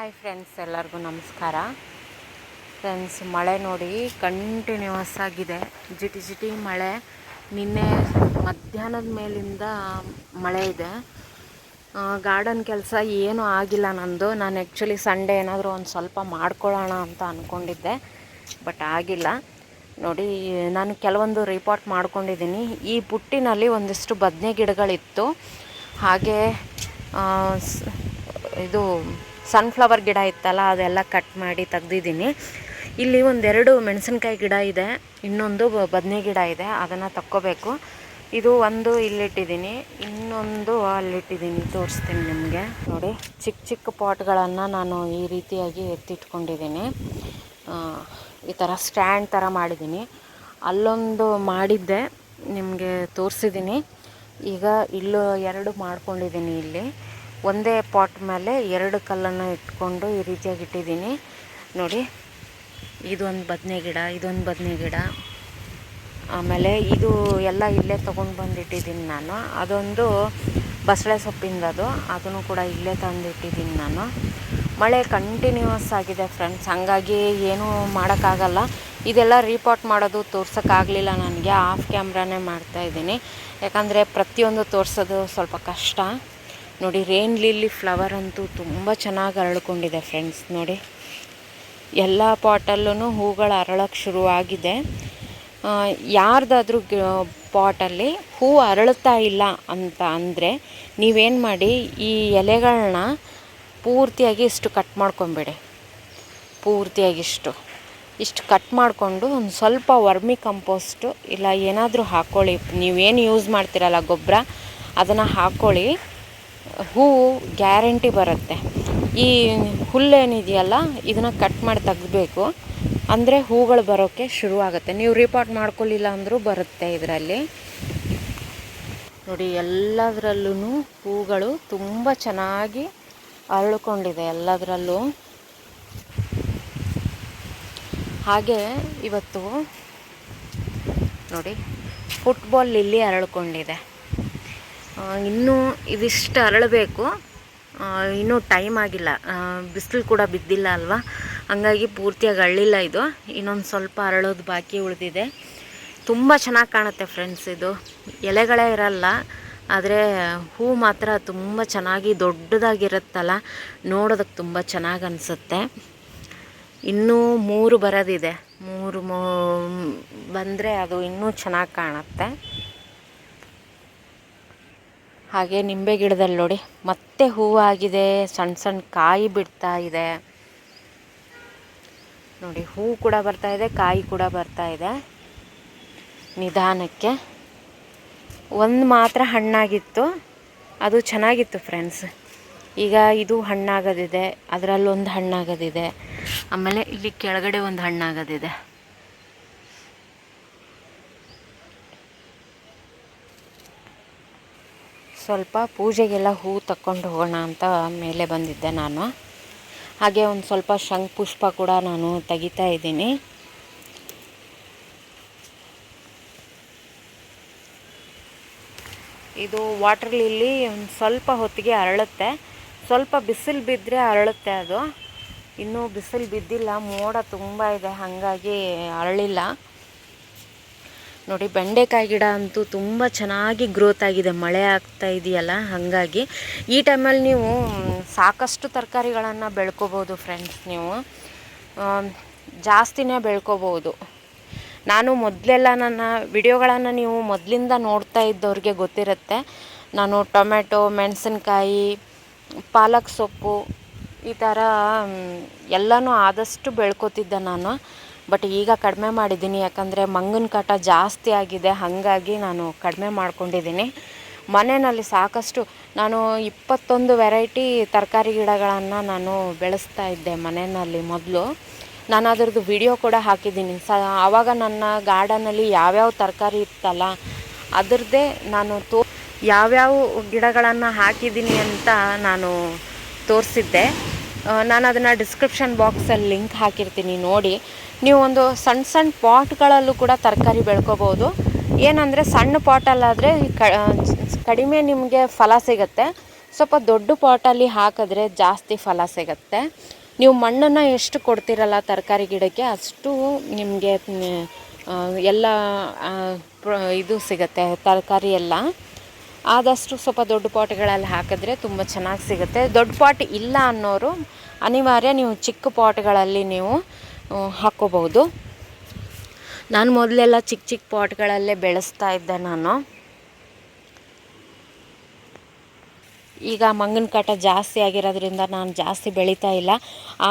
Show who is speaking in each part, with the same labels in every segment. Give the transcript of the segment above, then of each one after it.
Speaker 1: Hi friends ಎಲ್ಲರಿಗೂ ನಮಸ್ಕಾರ. Friends ಮಳೆ ನೋಡಿ ಕಂಟಿನ್ಯೂಸ್ ಆಗಿದೆ ಜಿಟಿ ಜಿಟಿ ಮಳೆ. ನಿನ್ನೆ ಮಧ್ಯಾಹ್ನದ ಮೇಲಿಂದ ಮಳೆ ಇದೆ. ಗಾರ್ಡನ್ ಕೆಲಸ ಏನೂ ಆಗಿಲ್ಲ ನಂದು. ನಾನು ಆ್ಯಕ್ಚುಲಿ ಸಂಡೇ ಏನಾದರೂ ಒಂದು ಸ್ವಲ್ಪ ಮಾಡ್ಕೊಳ್ಳೋಣ ಅಂತ ಅಂದ್ಕೊಂಡಿದ್ದೆ ಬಟ್ ಆಗಿಲ್ಲ. ನೋಡಿ, ನಾನು ಕೆಲವೊಂದು ರಿಪೋರ್ಟ್ ಮಾಡ್ಕೊಂಡಿದ್ದೀನಿ. ಈ ಬುಟ್ಟಿನಲ್ಲಿ ಒಂದಿಷ್ಟು ಬದನೆ ಗಿಡಗಳಿತ್ತು. ಹಾಗೆ ಇದು ಸನ್ಫ್ಲವರ್ ಗಿಡ ಇತ್ತಲ್ಲ, ಅದೆಲ್ಲ ಕಟ್ ಮಾಡಿ ತೆಗ್ದಿದ್ದೀನಿ. ಇಲ್ಲಿ ಒಂದೆರಡು ಮೆಣಸಿನ್ಕಾಯಿ ಗಿಡ ಇದೆ, ಇನ್ನೊಂದು ಬದನೆ ಗಿಡ ಇದೆ, ಅದನ್ನು ತಕ್ಕೋಬೇಕು. ಇದು ಒಂದು ಇಲ್ಲಿಟ್ಟಿದ್ದೀನಿ, ಇನ್ನೊಂದು ಅಲ್ಲಿಟ್ಟಿದ್ದೀನಿ, ತೋರಿಸ್ತೀನಿ ನಿಮಗೆ. ನೋಡಿ, ಚಿಕ್ಕ ಚಿಕ್ಕ ಪಾಟ್ಗಳನ್ನು ನಾನು ಈ ರೀತಿಯಾಗಿ ಎತ್ತಿಟ್ಕೊಂಡಿದ್ದೀನಿ. ಈ ಥರ ಸ್ಟ್ಯಾಂಡ್ ಥರ ಮಾಡಿದ್ದೀನಿ. ಅಲ್ಲೊಂದು ಮಾಡಿದ್ದೆ, ನಿಮಗೆ ತೋರಿಸಿದ್ದೀನಿ. ಈಗ ಇಲ್ಲೂ ಎರಡು ಮಾಡ್ಕೊಂಡಿದ್ದೀನಿ ಇಲ್ಲಿ. ಒಂದೇ ಪಾಟ್ ಮೇಲೆ ಎರಡು ಕಲ್ಲನ್ನು ಇಟ್ಕೊಂಡು ಈ ರೀತಿಯಾಗಿ ಇಟ್ಟಿದ್ದೀನಿ. ನೋಡಿ, ಇದೊಂದು ಬದನೆ ಗಿಡ, ಇದೊಂದು ಬದನೆ ಗಿಡ. ಆಮೇಲೆ ಇದು ಎಲ್ಲ ಇಲ್ಲೇ ತೊಗೊಂಡು ಬಂದಿಟ್ಟಿದ್ದೀನಿ ನಾನು. ಅದೊಂದು ಬಸಳೆ ಸೊಪ್ಪಿಂದದು ಅದನ್ನು ಕೂಡ ಇಲ್ಲೇ ತಂದಿಟ್ಟಿದ್ದೀನಿ ನಾನು. ಮಳೆ ಕಂಟಿನ್ಯೂಸ್ ಆಗಿದೆ ಫ್ರೆಂಡ್ಸ್ ಹಾಗಾಗಿ ಏನೂ ಮಾಡೋಕ್ಕಾಗಲ್ಲ. ಇದೆಲ್ಲ ರೀಪಾಟ್ ಮಾಡೋದು ತೋರ್ಸೋಕ್ಕಾಗಲಿಲ್ಲ ನನಗೆ. ಆಫ್ ಕ್ಯಾಮ್ರಾನೇ ಮಾಡ್ತಾಯಿದ್ದೀನಿ ಯಾಕಂದರೆ ಪ್ರತಿಯೊಂದು ತೋರಿಸೋದು ಸ್ವಲ್ಪ ಕಷ್ಟ. ನೋಡಿ ರೇನ್ ಲಿಲ್ಲಿ ಫ್ಲವರ್ ಅಂತೂ ತುಂಬ ಚೆನ್ನಾಗಿ ಅರಳ್ಕೊಂಡಿದೆ ಫ್ರೆಂಡ್ಸ್ ನೋಡಿ. ಎಲ್ಲ ಪಾಟಲ್ಲೂ ಹೂಗಳು ಅರಳಕ್ಕೆ ಶುರುವಾಗಿದೆ ಯಾರ್ದಾದ್ರೂ ಪಾಟಲ್ಲಿ ಹೂ ಅರಳುತ್ತಾ ಇಲ್ಲ ಅಂತ ಅಂದರೆ ನೀವೇನು ಮಾಡಿ, ಈ ಎಲೆಗಳನ್ನ ಪೂರ್ತಿಯಾಗಿ ಇಷ್ಟು ಕಟ್ ಮಾಡ್ಕೊಂಬೇಡಿ. ಪೂರ್ತಿಯಾಗಿ ಇಷ್ಟು. ಇಷ್ಟು ಕಟ್ ಮಾಡಿಕೊಂಡು ಒಂದು ಸ್ವಲ್ಪ ವರ್ಮಿ ಕಂಪೋಸ್ಟು ಇಲ್ಲ ಏನಾದರೂ ಹಾಕ್ಕೊಳ್ಳಿ ನೀವೇನು ಯೂಸ್ ಮಾಡ್ತೀರಲ್ಲ ಗೊಬ್ಬರ ಅದನ್ನು ಹಾಕ್ಕೊಳ್ಳಿ ಹೂವು ಗ್ಯಾರಂಟಿ ಬರುತ್ತೆ. ಈ ಹುಲ್ಲೇನಿದೆಯಲ್ಲ ಇದನ್ನು ಕಟ್ ಮಾಡಿ ತೆಗ್ದಬೇಕು. ಅಂದರೆ ಹೂಗಳು ಬರೋಕ್ಕೆ ಶುರುವಾಗುತ್ತೆ. ನೀವು ರಿಪೋರ್ಟ್ ಮಾಡ್ಕೊಳ್ಳಿಲ್ಲ ಅಂದರೂ ಬರುತ್ತೆ ಇದರಲ್ಲಿ. ನೋಡಿ ಎಲ್ಲದರಲ್ಲೂ ಹೂಗಳು ತುಂಬ ಚೆನ್ನಾಗಿ ಅರಳ್ಕೊಂಡಿದೆ ಎಲ್ಲದರಲ್ಲೂ. ಹಾಗೆ ಇವತ್ತು ನೋಡಿ ಫುಟ್ಬಾಲ್ ಇಲ್ಲಿ ಅರಳ್ಕೊಂಡಿದೆ. ಇನ್ನೂ ಇದಿಷ್ಟು ಅರಳಬೇಕು. ಇನ್ನೂ ಟೈಮ್ ಆಗಿಲ್ಲ. ಬಿಸಿಲು ಕೂಡ ಬಿದ್ದಿಲ್ಲ ಅಲ್ವಾ? ಹಂಗಾಗಿ ಪೂರ್ತಿಯಾಗಿ ಅರಳಿಲ್ಲ ಇದು. ಇನ್ನೊಂದು ಸ್ವಲ್ಪ ಅರಳೋದು ಬಾಕಿ ಉಳಿದಿದೆ. ತುಂಬ ಚೆನ್ನಾಗಿ ಕಾಣುತ್ತೆ ಫ್ರೆಂಡ್ಸ್ ಇದು. ಎಲೆಗಳೇ ಇರಲ್ಲ, ಆದರೆ ಹೂ ಮಾತ್ರ ತುಂಬ ಚೆನ್ನಾಗಿ ದೊಡ್ಡದಾಗಿರುತ್ತಲ್ಲ, ನೋಡೋದಕ್ಕೆ ತುಂಬ ಚೆನ್ನಾಗಿ ಅನಿಸುತ್ತೆ. ಇನ್ನೂ ಮೂರು ಬರೋದಿದೆ. ಮೂರು ಮೂ ಬಂದರೆ ಅದು ಇನ್ನೂ ಚೆನ್ನಾಗಿ ಕಾಣುತ್ತೆ. ಹಾಗೆ ನಿಂಬೆ ಗಿಡದಲ್ಲಿ ನೋಡಿ, ಮತ್ತೆ ಹೂವಾಗಿದೆ ಸಣ್ಣ ಸಣ್ಣ ಕಾಯಿ ಬಿಡ್ತಾ ಇದೆ. ನೋಡಿ, ಹೂ ಕೂಡ ಬರ್ತಾ ಇದೆ, ಕಾಯಿ ಕೂಡ ಬರ್ತಾ ಇದೆ. ನಿಧಾನಕ್ಕೆ. ಒಂದು ಮಾತ್ರ ಹಣ್ಣಾಗಿತ್ತು, ಅದು ಚೆನ್ನಾಗಿತ್ತು ಫ್ರೆಂಡ್ಸ್. ಈಗ ಇದು ಹಣ್ಣಾಗೋದಿದೆ, ಅದರಲ್ಲೊಂದು ಹಣ್ಣಾಗೋದಿದೆ. ಆಮೇಲೆ ಇಲ್ಲಿ ಕೆಳಗಡೆ ಒಂದು ಹಣ್ಣಾಗೋದಿದೆ. ಸ್ವಲ್ಪ ಪೂಜೆಗೆಲ್ಲ ಹೂ ತಕ್ಕೊಂಡು ಹೋಗೋಣ ಅಂತ ಮೇಲೆ ಬಂದಿದ್ದೆ ನಾನು. ಹಾಗೆ ಒಂದು ಸ್ವಲ್ಪ ಶಂಖ ಪುಷ್ಪ ಕೂಡ ನಾನು ತೆಗಿತಾ ಇದ್ದೀನಿ. ಇದು ವಾಟರ್ ಲಿಲ್ಲಿ ಒಂದು ಸ್ವಲ್ಪ ಹೊತ್ತಿಗೆ ಅರಳುತ್ತೆ. ಸ್ವಲ್ಪ ಬಿಸಿಲು ಬಿದ್ದರೆ ಅರಳುತ್ತೆ ಅದು. ಇನ್ನೂ ಬಿಸಿಲು ಬಿದ್ದಿಲ್ಲ, ಮೋಡ ತುಂಬ ಇದೆ, ಹಾಗಾಗಿ ಅರಳಿಲ್ಲ. ನೋಡಿ, ಬೆಂಡೆಕಾಯಿ ಗಿಡ ಅಂತೂ ತುಂಬ ಚೆನ್ನಾಗಿ ಗ್ರೋತ್ ಆಗಿದೆ. ಮಳೆ ಆಗ್ತಾ ಇದೆಯಲ್ಲ, ಹಾಗಾಗಿ ಈ ಟೈಮಲ್ಲಿ ನೀವು ಸಾಕಷ್ಟು ತರಕಾರಿಗಳನ್ನು ಬೆಳ್ಕೋಬೋದು ಫ್ರೆಂಡ್ಸ್ ನೀವು. ಜಾಸ್ತಿನೇ ಬೆಳ್ಕೋಬೋದು. ನಾನು ಮೊದಲೆಲ್ಲ ನನ್ನ ವಿಡಿಯೋಗಳನ್ನು ನೀವು ಮೊದಲಿಂದ ನೋಡ್ತಾ ಇದ್ದವ್ರಿಗೆ ಗೊತ್ತಿರುತ್ತೆ. ನಾನು ಟೊಮೆಟೊ ಮೆಣಸಿನ್ಕಾಯಿ, ಪಾಲಕ್ ಸೊಪ್ಪು ಈ ಥರ ಎಲ್ಲನೂ ಆದಷ್ಟು ಬೆಳ್ಕೊತಿದ್ದೆ ನಾನು. ಬಟ್ ಈಗ ಕಡಿಮೆ ಮಾಡಿದ್ದೀನಿ, ಯಾಕಂದರೆ ಮಂಗನ ಕಾಟ ಜಾಸ್ತಿ ಆಗಿದೆ, ಹಾಗಾಗಿ ನಾನು ಕಡಿಮೆ ಮಾಡ್ಕೊಂಡಿದ್ದೀನಿ. ಮನೆಯಲ್ಲಿ ಸಾಕಷ್ಟು, ನಾನು ಇಪ್ಪತ್ತೊಂದು ವೆರೈಟಿ ತರಕಾರಿ ಗಿಡಗಳನ್ನು ನಾನು ಬೆಳೆಸ್ತಾ ಇದ್ದೆ ಮನೆಯಲ್ಲಿ ಮೊದಲು. ನಾನು ಅದರದ್ದು ವಿಡಿಯೋ ಕೂಡ ಹಾಕಿದ್ದೀನಿ. ಸ ಆವಾಗ ನನ್ನ ಗಾರ್ಡನಲ್ಲಿ ಯಾವ್ಯಾವ ತರಕಾರಿ ಇತ್ತಲ್ಲ, ಅದರದ್ದೇ ನಾನು ತೋ, ಯಾವ್ಯಾವ ಗಿಡಗಳನ್ನು ಹಾಕಿದ್ದೀನಿ ಅಂತ ನಾನು ತೋರಿಸಿದ್ದೆ. ನಾನು ಅದನ್ನು ಡಿಸ್ಕ್ರಿಪ್ಷನ್ ಬಾಕ್ಸಲ್ಲಿ ಲಿಂಕ್ ಹಾಕಿರ್ತೀನಿ, ನೋಡಿ. ನೀವು ಒಂದು ಸಣ್ಣ ಸಣ್ಣ ಪಾಟ್ಗಳಲ್ಲೂ ಕೂಡ ತರಕಾರಿ ಬೆಳ್ಕೋಬೋದು. ಏನಂದರೆ ಸಣ್ಣ ಪಾಟಲ್ಲಾದರೆ ಕಡಿಮೆ ನಿಮಗೆ ಫಲ ಸಿಗುತ್ತೆ. ಸ್ವಲ್ಪ ದೊಡ್ಡ ಪಾಟಲ್ಲಿ ಹಾಕಿದ್ರೆ ಜಾಸ್ತಿ ಫಲ ಸಿಗುತ್ತೆ. ನೀವು ಮಣ್ಣನ್ನು ಎಷ್ಟು ಕೊಡ್ತೀರಲ್ಲ ತರಕಾರಿ ಗಿಡಕ್ಕೆ, ಅಷ್ಟು ನಿಮಗೆ ಎಲ್ಲ ಇದು ಸಿಗುತ್ತೆ, ತರಕಾರಿ ಎಲ್ಲ. ಆದಷ್ಟು ಸ್ವಲ್ಪ ದೊಡ್ಡ ಪಾಟ್ಗಳಲ್ಲಿ ಹಾಕಿದ್ರೆ ತುಂಬ ಚೆನ್ನಾಗಿ ಸಿಗುತ್ತೆ. ದೊಡ್ಡ ಪಾಟ್ ಇಲ್ಲ ಅನ್ನೋರು ಅನಿವಾರ್ಯ ನೀವು ಚಿಕ್ಕ ಪಾಟ್ಗಳಲ್ಲಿ ನೀವು ಹಾಕೋಬಹುದು. ನಾನು ಮೊದಲೆಲ್ಲ ಚಿಕ್ಕ ಚಿಕ್ಕ ಪಾಟ್ಗಳಲ್ಲೇ ಬೆಳೆಸ್ತಾ ಇದ್ದೆ ನಾನು. ಈಗ ಮಂಗನ ಕಾಟ ಜಾಸ್ತಿ ಆಗಿರೋದ್ರಿಂದ ನಾನು ಜಾಸ್ತಿ ಬೆಳೀತಾ ಇಲ್ಲ.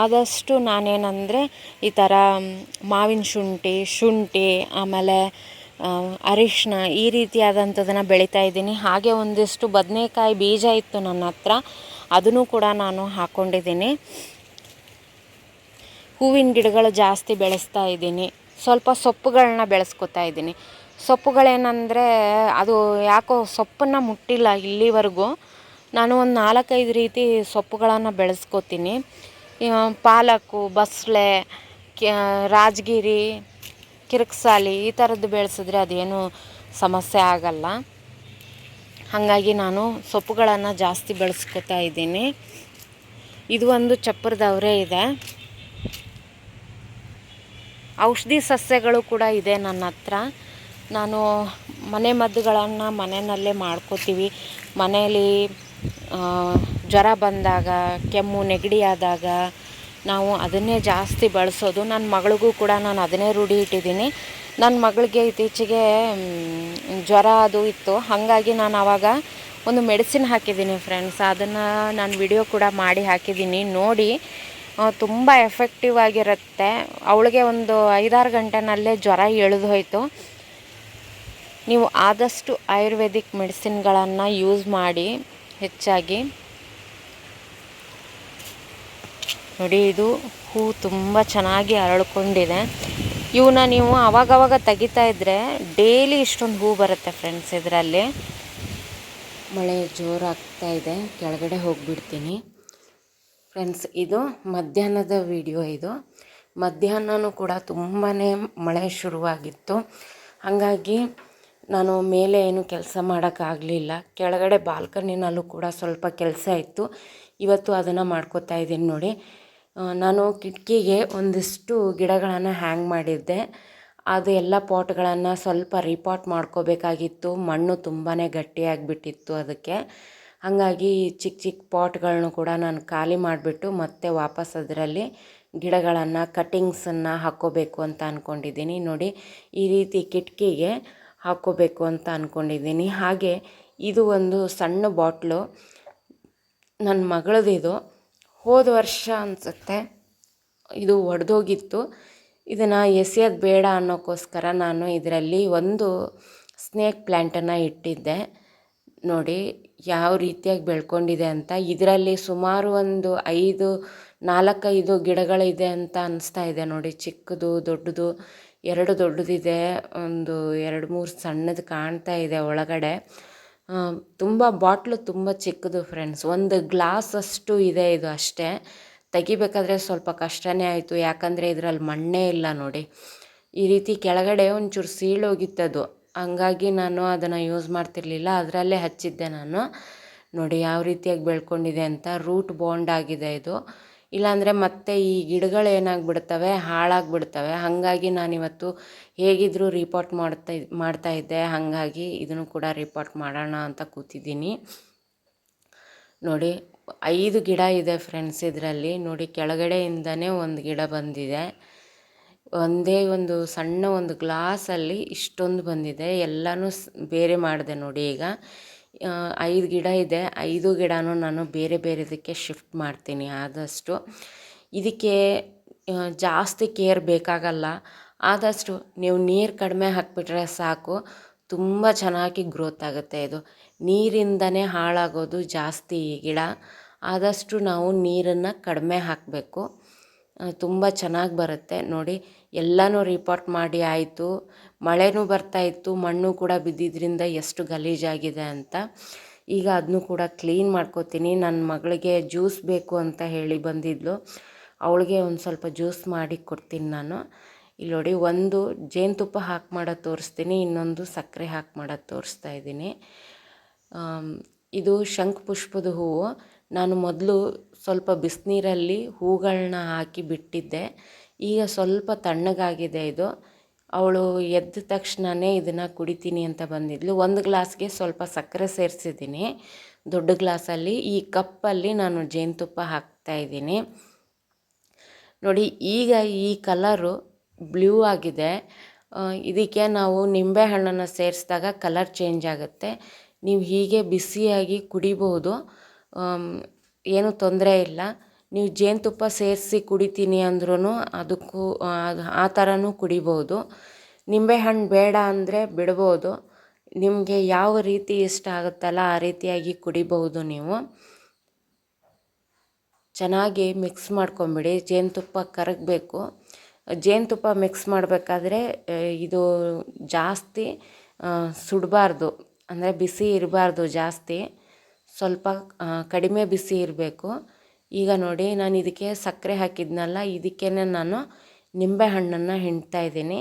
Speaker 1: ಆದಷ್ಟು ನಾನೇನಂದರೆ ಈ ಥರ ಮಾವಿನ ಶುಂಠಿ ಶುಂಠಿ, ಆಮೇಲೆ ಅರಿಶಿನ ಈ ರೀತಿಯಾದಂಥದ್ದನ್ನು ಬೆಳೀತಾ ಇದ್ದೀನಿ. ಹಾಗೆ ಒಂದಿಷ್ಟು ಬದನೆಕಾಯಿ ಬೀಜ ಇತ್ತು ನನ್ನ ಹತ್ರ. ಅದನ್ನು ಕೂಡ ನಾನು ಹಾಕ್ಕೊಂಡಿದ್ದೀನಿ ಹೂವಿನ ಗಿಡಗಳು ಜಾಸ್ತಿ ಬೆಳೆಸ್ತಾ ಇದ್ದೀನಿ. ಸ್ವಲ್ಪ ಸೊಪ್ಪುಗಳನ್ನ ಬೆಳೆಸ್ಕೊತಾ ಇದ್ದೀನಿ. ಸೊಪ್ಪುಗಳೇನಂದರೆ ಅದು ಯಾಕೋ ಸೊಪ್ಪನ್ನು ಮುಟ್ಟಿಲ್ಲ ಇಲ್ಲಿವರೆಗೂ. ನಾನು ಒಂದು ನಾಲ್ಕೈದು ರೀತಿ ಸೊಪ್ಪುಗಳನ್ನು ಬೆಳೆಸ್ಕೊತೀನಿ. ಪಾಲಕು ಪಾಲಕ್ಕು ಬಸಳೆ ರಾಜಗಿರಿ ಕಿರಿಕ್ಸಾಲಿ ಈ ಥರದ್ದು ಬೆಳೆಸಿದ್ರೆ ಅದೇನು ಸಮಸ್ಯೆ ಆಗಲ್ಲ. ಹಾಗಾಗಿ ನಾನು ಸೊಪ್ಪುಗಳನ್ನು ಜಾಸ್ತಿ ಬೆಳೆಸ್ಕೊತಾ ಇದ್ದೀನಿ. ಇದು ಒಂದು ಚಪ್ಪರದವರೇ ಇದೆ. ಔಷಧಿ ಸಸ್ಯಗಳು ಕೂಡ ಇದೆ ನನ್ನ ಹತ್ರ. ನಾನು ಮನೆ ಮದ್ದುಗಳನ್ನು ಮನೆಯಲ್ಲೇ ಮಾಡ್ಕೋತೀವಿ. ಮನೆಯಲ್ಲಿ ಜ್ವರ ಬಂದಾಗ, ಕೆಮ್ಮು, ನೆಗಡಿ ಆದಾಗ ನಾವು ಅದನ್ನೇ ಜಾಸ್ತಿ ಬಳಸೋದು. ನನ್ನ ಮಗಳಿಗೂ ಕೂಡ ನಾನು ಅದನ್ನೇ ರೂಢಿ ಇಟ್ಟಿದ್ದೀನಿ. ನನ್ನ ಮಗಳಿಗೆ ಇತ್ತೀಚೆಗೆ ಜ್ವರ ಅದು ಇತ್ತು. ಹಾಗಾಗಿ ನಾನು ಆವಾಗ ಒಂದು ಮೆಡಿಸಿನ್ ಹಾಕಿದ್ದೀನಿ ಫ್ರೆಂಡ್ಸ್. ಅದನ್ನು ನಾನು ವಿಡಿಯೋ ಕೂಡ ಮಾಡಿ ಹಾಕಿದ್ದೀನಿ. ನೋಡಿ ತುಂಬ ಎಫೆಕ್ಟಿವ್ ಆಗಿರುತ್ತೆ. ಅವಳಿಗೆ ಒಂದು ಐದಾರು ಗಂಟೆನಲ್ಲೇ ಜ್ವರ ಎಳೆದು ಹೋಯಿತು ನೀವು ಆದಷ್ಟು ಆಯುರ್ವೇದಿಕ್ ಮೆಡಿಸಿನ್ಗಳನ್ನು ಯೂಸ್ ಮಾಡಿ ಹೆಚ್ಚಾಗಿ. ನೋಡಿ, ಇದು ಹೂ ತುಂಬ ಚೆನ್ನಾಗಿ ಅರಳ್ಕೊಂಡಿದೆ. ಇವನ್ನ ನೀವು ಅವಾಗವಾಗ ತೆಗಿತಾ ಇದ್ದರೆ ಡೈಲಿ ಇಷ್ಟೊಂದು ಹೂ ಬರುತ್ತೆ ಫ್ರೆಂಡ್ಸ್ ಇದರಲ್ಲಿ. ಮಳೆ ಜೋರಾಗ್ತಾ ಇದೆ, ಕೆಳಗಡೆ ಹೋಗಿಬಿಡ್ತೀನಿ. ಫ್ರೆಂಡ್ಸ್, ಇದು ಮಧ್ಯಾಹ್ನದ ವಿಡಿಯೋ ಇದು. ಮಧ್ಯಾಹ್ನನೂ ಕೂಡ ತುಂಬಾ ಮಳೆ ಶುರುವಾಗಿತ್ತು. ಹಾಗಾಗಿ ನಾನು ಮೇಲೆ ಏನು ಕೆಲಸ ಮಾಡೋಕ್ಕಾಗಲಿಲ್ಲ ಕೆಳಗಡೆ ಬಾಲ್ಕನಿನಲ್ಲೂ ಕೂಡ ಸ್ವಲ್ಪ ಕೆಲಸ ಇತ್ತು. ಇವತ್ತು ಅದನ್ನು ಮಾಡ್ಕೋತಾ ಇದ್ದೀನಿ ನೋಡಿ. ನಾನು ಕಿಟಕಿಗೆ ಒಂದಿಷ್ಟು ಗಿಡಗಳನ್ನು ಹ್ಯಾಂಗ್ ಮಾಡಿದ್ದೆ. ಅದು ಎಲ್ಲ ಪಾಟ್ಗಳನ್ನು ಸ್ವಲ್ಪ ರೀಪಾಟ್ ಮಾಡ್ಕೋಬೇಕಾಗಿತ್ತು. ಮಣ್ಣು ತುಂಬಾ ಗಟ್ಟಿಯಾಗಿಬಿಟ್ಟಿತ್ತು ಅದಕ್ಕೆ. ಹಾಗಾಗಿ ಚಿಕ್ಕ ಚಿಕ್ಕ ಪಾಟ್ಗಳನ್ನು ಕೂಡ ನಾನು ಖಾಲಿ ಮಾಡಿಬಿಟ್ಟು ಮತ್ತೆ ವಾಪಸ್ ಅದರಲ್ಲಿ ಗಿಡಗಳನ್ನು ಕಟ್ಟಿಂಗ್ಸನ್ನು ಹಾಕ್ಕೋಬೇಕು ಅಂತ ಅಂದ್ಕೊಂಡಿದ್ದೀನಿ ನೋಡಿ, ಈ ರೀತಿ ಕಿಟಕಿಗೆ ಹಾಕ್ಕೋಬೇಕು ಅಂತ ಅಂದ್ಕೊಂಡಿದ್ದೀನಿ ಹಾಗೆ ಇದು ಒಂದು ಸಣ್ಣ ಬಾಟ್ಲು ನನ್ನ ಮಗಳದಿದು. ಹೋದ ವರ್ಷ ಅನಿಸುತ್ತೆ. ಇದು ಒಡೆದೋಗಿತ್ತು. ಇದನ್ನು ಎಸೆಯೋದು ಬೇಡ ಅನ್ನೋಕ್ಕೋಸ್ಕರ ನಾನು ಇದರಲ್ಲಿ ಒಂದು ಸ್ನೇಕ್ ಪ್ಲ್ಯಾಂಟನ್ನು ಇಟ್ಟಿದ್ದೆ. ನೋಡಿ ಯಾವ ರೀತಿಯಾಗಿ ಬೆಳ್ಕೊಂಡಿದೆ ಅಂತ. ಇದರಲ್ಲಿ ಸುಮಾರು ಒಂದು ಐದು, ನಾಲ್ಕೈದು ಗಿಡಗಳಿದೆ ಅಂತ ಅನಿಸ್ತಾ ಇದೆ ನೋಡಿ. ಚಿಕ್ಕದು, ದೊಡ್ಡದು, ಎರಡು ದೊಡ್ಡದಿದೆ, ಒಂದು ಎರಡು ಮೂರು ಸಣ್ಣದು ಕಾಣ್ತಾ ಇದೆ ಒಳಗಡೆ. ತುಂಬ ಬಾಟ್ಲು ತುಂಬ ಚಿಕ್ಕದು ಫ್ರೆಂಡ್ಸ್ ಒಂದು ಗ್ಲಾಸ್ ಅಷ್ಟು ಇದೆ ಇದು ಅಷ್ಟೇ. ತೆಗಿಬೇಕಾದ್ರೆ ಸ್ವಲ್ಪ ಕಷ್ಟನೇ ಆಯಿತು. ಯಾಕಂದರೆ ಇದರಲ್ಲಿ ಮಣ್ಣೇ ಇಲ್ಲ ನೋಡಿ. ಈ ರೀತಿ ಕೆಳಗಡೆ ಒಂಚೂರು ಸೀಳೋಗಿತ್ತದು ಹಂಗಾಗಿ ನಾನು ಅದನ್ನು ಯೂಸ್ ಮಾಡ್ತಿರ್ಲಿಲ್ಲ. ಅದರಲ್ಲೇ ಹಚ್ಚಿದ್ದೆ ನಾನು. ನೋಡಿ, ಯಾವ ರೀತಿಯಾಗಿ ಬೆಳ್ಕೊಂಡಿದೆ ಅಂತ ರೂಟ್ ಬಾಂಡ್ ಆಗಿದೆ ಇದು. ಇಲ್ಲಾಂದರೆ ಮತ್ತೆ ಈ ಗಿಡಗಳು ಏನಾಗ್ಬಿಡ್ತವೆ, ಹಾಳಾಗ್ಬಿಡ್ತವೆ. ಹಾಗಾಗಿ ನಾನಿವತ್ತು ಹೇಗಿದ್ದರೂ ರಿಪೋರ್ಟ್ ಮಾಡ್ತಾ ಮಾಡ್ತಾ ಇದ್ದೆ. ಹಾಗಾಗಿ ಇದನ್ನು ಕೂಡ ರಿಪೋರ್ಟ್ ಮಾಡೋಣ ಅಂತ ಕೂತಿದ್ದೀನಿ. ನೋಡಿ, ಐದು ಗಿಡ ಇದೆ ಫ್ರೆಂಡ್ಸ್ ಇದರಲ್ಲಿ. ನೋಡಿ, ಕೆಳಗಡೆಯಿಂದನೇ ಒಂದು ಗಿಡ ಬಂದಿದೆ. ಒಂದೇ ಒಂದು ಸಣ್ಣ ಒಂದು ಗ್ಲಾಸಲ್ಲಿ ಇಷ್ಟೊಂದು ಬಂದಿದೆ. ಎಲ್ಲನೂ ಬೇರೆ ಮಾಡಿದೆ ನೋಡಿ ಈಗ. ಐದು ಗಿಡ ಇದೆ. ಐದು ಗಿಡನೂ ನಾನು ಬೇರೆ ಬೇರೆದಕ್ಕೆ ಶಿಫ್ಟ್ ಮಾಡ್ತೀನಿ ಆದಷ್ಟು. ಇದಕ್ಕೆ ಜಾಸ್ತಿ ಕೇರ್ ಬೇಕಾಗಲ್ಲ. ಆದಷ್ಟು ನೀವು ನೀರು ಕಡಿಮೆ ಹಾಕಿಬಿಟ್ರೆ ಸಾಕು. ತುಂಬ ಚೆನ್ನಾಗಿ ಗ್ರೋತ್ ಆಗುತ್ತೆ ಇದು. ನೀರಿಂದನೇ ಹಾಳಾಗೋದು ಜಾಸ್ತಿ ಈ ಗಿಡ. ಆದಷ್ಟು ನಾವು ನೀರನ್ನು ಕಡಿಮೆ ಹಾಕಬೇಕು. ತುಂಬ ಚೆನ್ನಾಗಿ ಬರುತ್ತೆ. ನೋಡಿ, ಎಲ್ಲನೂ ರಿಪೋರ್ಟ್ ಮಾಡಿ ಆಯಿತು. ಮಳೆನೂ ಬರ್ತಾ ಇತ್ತು, ಮಣ್ಣು ಕೂಡ ಬಿದ್ದಿದ್ದರಿಂದ ಎಷ್ಟು ಗಲೀಜಾಗಿದೆ ಅಂತ. ಈಗ ಅದನ್ನು ಕೂಡ ಕ್ಲೀನ್ ಮಾಡ್ಕೋತೀನಿ. ನನ್ನ ಮಗಳಿಗೆ ಜ್ಯೂಸ್ ಬೇಕು ಅಂತ ಹೇಳಿ ಬಂದಿದ್ಲು. ಅವಳಿಗೆ ಒಂದು ಸ್ವಲ್ಪ ಜ್ಯೂಸ್ ಮಾಡಿ ಕೊಡ್ತೀನಿ ನಾನು. ಇಲ್ಲಿ ನೋಡಿ, ಒಂದು ಜೇನುತುಪ್ಪ ಹಾಕಿ ಮಾಡೋದು ತೋರಿಸ್ತೀನಿ, ಇನ್ನೊಂದು ಸಕ್ಕರೆ ಹಾಕಿ ಮಾಡೋದು ತೋರಿಸ್ತಾ ಇದ್ದೀನಿ. ಇದು ಶಂಖ ಪುಷ್ಪದ ಹೂವು. ನಾನು ಮೊದಲು ಸ್ವಲ್ಪ ಬಿಸಿನೀರಲ್ಲಿ ಹೂಗಳನ್ನ ಹಾಕಿ ಬಿಟ್ಟಿದ್ದೆ. ಈಗ ಸ್ವಲ್ಪ ತಣ್ಣಗಾಗಿದೆ ಇದು. ಅವಳು ಎದ್ದ ತಕ್ಷಣವೇ ಇದನ್ನು ಕುಡಿತೀನಿ ಅಂತ ಬಂದಿದ್ಲು. ಒಂದು ಗ್ಲಾಸ್ಗೆ ಸ್ವಲ್ಪ ಸಕ್ಕರೆ ಸೇರಿಸಿದ್ದೀನಿ. ದೊಡ್ಡ ಗ್ಲಾಸಲ್ಲಿ ಈ ಕಪ್ಪಲ್ಲಿ ನಾನು ಜೇನುತುಪ್ಪ ಹಾಕ್ತಾಯಿದ್ದೀನಿ ನೋಡಿ, ಈಗ ಈ ಕಲರು ಬ್ಲೂ ಆಗಿದೆ. ಇದಕ್ಕೆ ನಾವು ನಿಂಬೆ ಹಣ್ಣನ್ನು ಸೇರಿಸಿದಾಗ ಕಲರ್ ಚೇಂಜ್ ಆಗುತ್ತೆ. ನೀವು ಹೀಗೆ ಬಿಸಿಯಾಗಿ ಕುಡಿಬಹುದು ಏನೂ ತೊಂದರೆ ಇಲ್ಲ. ನೀವು ಜೇನುತುಪ್ಪ ಸೇರಿಸಿ ಕುಡಿತೀನಿ ಅಂದ್ರೂ ಅದಕ್ಕೂ, ಆ ಥರನೂ ಕುಡಿಬೋದು. ನಿಂಬೆಹಣ್ಣು ಬೇಡ ಅಂದರೆ ಬಿಡ್ಬೋದು. ನಿಮಗೆ ಯಾವ ರೀತಿ ಇಷ್ಟ ಆಗುತ್ತಲ್ಲ ಆ ರೀತಿಯಾಗಿ ಕುಡಿಬಹುದು ನೀವು. ಚೆನ್ನಾಗಿ ಮಿಕ್ಸ್ ಮಾಡ್ಕೊಂಬಿಡಿ. ಜೇನುತುಪ್ಪ ಕರಗಬೇಕು. ಜೇನುತುಪ್ಪ ಮಿಕ್ಸ್ ಮಾಡಬೇಕಾದ್ರೆ ಇದು ಜಾಸ್ತಿ ಸುಡಬಾರ್ದು. ಅಂದರೆ ಬಿಸಿ ಇರಬಾರ್ದು ಜಾಸ್ತಿ. ಸ್ವಲ್ಪ ಕಡಿಮೆ ಬಿಸಿ ಇರಬೇಕು. ಈಗ ನೋಡಿ, ನಾನು ಇದಕ್ಕೆ ಸಕ್ಕರೆ ಹಾಕಿದ್ನಲ್ಲ ಇದಕ್ಕೆ ನಾನು ನಿಂಬೆಹಣ್ಣನ್ನು ಹಿಂಡ್ತಾ ಇದ್ದೀನಿ.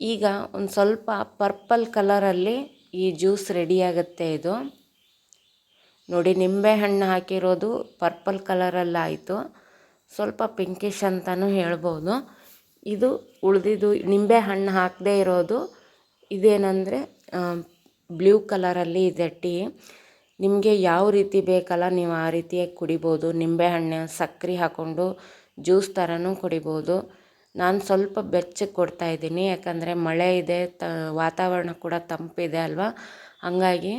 Speaker 1: ಈಗ ಒಂದು ಸ್ವಲ್ಪ ಪರ್ಪಲ್ ಕಲರಲ್ಲಿ ಈ ಜ್ಯೂಸ್ ರೆಡಿಯಾಗುತ್ತೆ ಇದು. ನೋಡಿ, ನಿಂಬೆ ಹಣ್ಣು ಹಾಕಿರೋದು ಪರ್ಪಲ್ ಕಲರಲ್ಲಾಯಿತು ಸ್ವಲ್ಪ ಪಿಂಕಿಶ್ ಅಂತಲೂ ಹೇಳ್ಬೋದು. ಇದು ಉಳಿದಿದ್ದು ನಿಂಬೆ ಹಣ್ಣು ಹಾಕದೇ ಇರೋದು ಇದೇನೆಂದರೆ ಬ್ಲೂ ಕಲರಲ್ಲಿ ಇದೆ ಟೀ. ನಿಮಗೆ ಯಾವ ರೀತಿ ಬೇಕಲ್ಲ, ನೀವು ಆ ರೀತಿಯಾಗಿ ಕುಡಿಬೋದು. ನಿಂಬೆಹಣ್ಣು ಸಕ್ಕರೆ ಹಾಕ್ಕೊಂಡು ಜ್ಯೂಸ್ ಥರನೂ ಕುಡಿಬೋದು. ನಾನು ಸ್ವಲ್ಪ ಬೆಚ್ಚಗೆ ಕೊಡ್ತಾ ಇದ್ದೀನಿ. ಯಾಕಂದರೆ ಮಳೆ ಇದೆ, ತ, ವಾತಾವರಣ ಕೂಡ ತಂಪಿದೆ ಅಲ್ವಾ? ಹಾಗಾಗಿ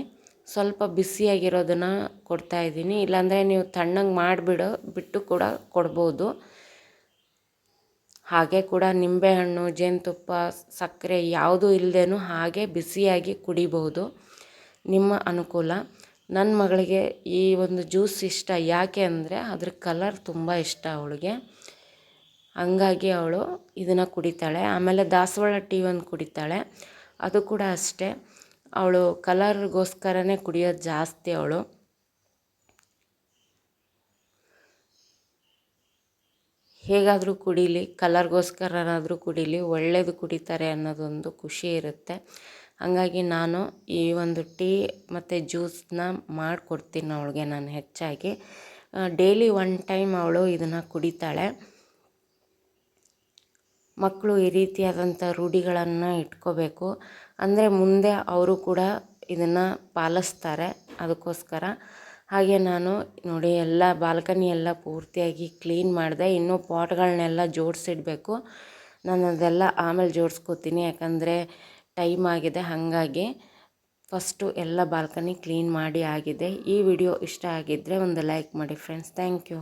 Speaker 1: ಸ್ವಲ್ಪ ಬಿಸಿಯಾಗಿರೋದನ್ನು ಕೊಡ್ತಾ ಇದ್ದೀನಿ. ಇಲ್ಲಾಂದರೆ ನೀವು ತಣ್ಣಗೆ ಮಾಡಿಬಿಡು, ಬಿಟ್ಟು ಕೂಡ ಕೊಡ್ಬೋದು. ಹಾಗೆ ಕೂಡ ನಿಂಬೆಹಣ್ಣು, ಜೇನುತುಪ್ಪ, ಸಕ್ಕರೆ ಯಾವುದೂ ಇಲ್ಲದೇನು ಹಾಗೆ ಬಿಸಿಯಾಗಿ ಕುಡಿಬೋದು. ನಿಮ್ಮ ಅನುಕೂಲ. ನನ್ನ ಮಗಳಿಗೆ ಈ ಒಂದು ಜ್ಯೂಸ್ ಇಷ್ಟ ಯಾಕೆ ಅಂದರೆ ಅದ್ರ ಕಲರ್ ತುಂಬ ಇಷ್ಟ ಅವಳಿಗೆ. ಹಂಗಾಗಿ ಅವಳು ಇದನ್ನು ಕುಡಿತಾಳೆ. ಆಮೇಲೆ ದಾಸವಾಳ ಟೀ ಒಂದು ಕುಡಿತಾಳೆ. ಅದು ಕೂಡ ಅಷ್ಟೇ. ಅವಳು ಕಲರ್ಗೋಸ್ಕರನೇ ಕುಡಿಯೋದು ಜಾಸ್ತಿ ಅವಳು. ಹೇಗಾದರೂ ಕುಡೀಲಿ ಕಲರ್ಗೋಸ್ಕರನಾದರೂ ಕುಡೀಲಿ ಒಳ್ಳೆಯದು ಕುಡಿತಾರೆ ಅನ್ನೋದೊಂದು ಖುಷಿ ಇರುತ್ತೆ. ಹಾಗಾಗಿ ನಾನು ಈ ಒಂದು ಟೀ ಮತ್ತು ಜ್ಯೂಸ್ನ ಮಾಡಿಕೊಡ್ತೀನಿ ಅವಳಿಗೆ ನಾನು ಹೆಚ್ಚಾಗಿ. ಡೈಲಿ ಒನ್ ಟೈಮ್ ಅವಳು ಇದನ್ನು ಕುಡಿತಾಳೆ. ಮಕ್ಕಳು ಈ ರೀತಿಯಾದಂಥ ರೂಢಿಗಳನ್ನು ಇಟ್ಕೋಬೇಕು. ಅಂದರೆ ಮುಂದೆ ಅವರು ಕೂಡ ಇದನ್ನು ಪಾಲಿಸ್ತಾರೆ ಅದಕ್ಕೋಸ್ಕರ. ಹಾಗೆ ನಾನು ನೋಡಿ ಎಲ್ಲ ಬಾಲ್ಕನಿ ಎಲ್ಲ ಪೂರ್ತಿಯಾಗಿ ಕ್ಲೀನ್ ಮಾಡಿದೆ. ಇನ್ನೂ ಪಾಟ್ಗಳನ್ನೆಲ್ಲ ಜೋಡಿಸಿಡಬೇಕು. ನಾನು ಅದೆಲ್ಲ ಆಮೇಲೆ ಜೋಡಿಸ್ಕೋತೀನಿ. ಯಾಕಂದರೆ ಟೈಮ್ ಆಗಿದೆ, ಹಾಗಾಗಿ ಫಸ್ಟು ಎಲ್ಲ ಬಾಲ್ಕನಿ ಕ್ಲೀನ್ ಮಾಡಿ ಆಗಿದೆ. ಈ ವಿಡಿಯೋ ಇಷ್ಟ ಆಗಿದ್ದರೆ ಒಂದು ಲೈಕ್ ಮಾಡಿ ಫ್ರೆಂಡ್ಸ್. Thank you.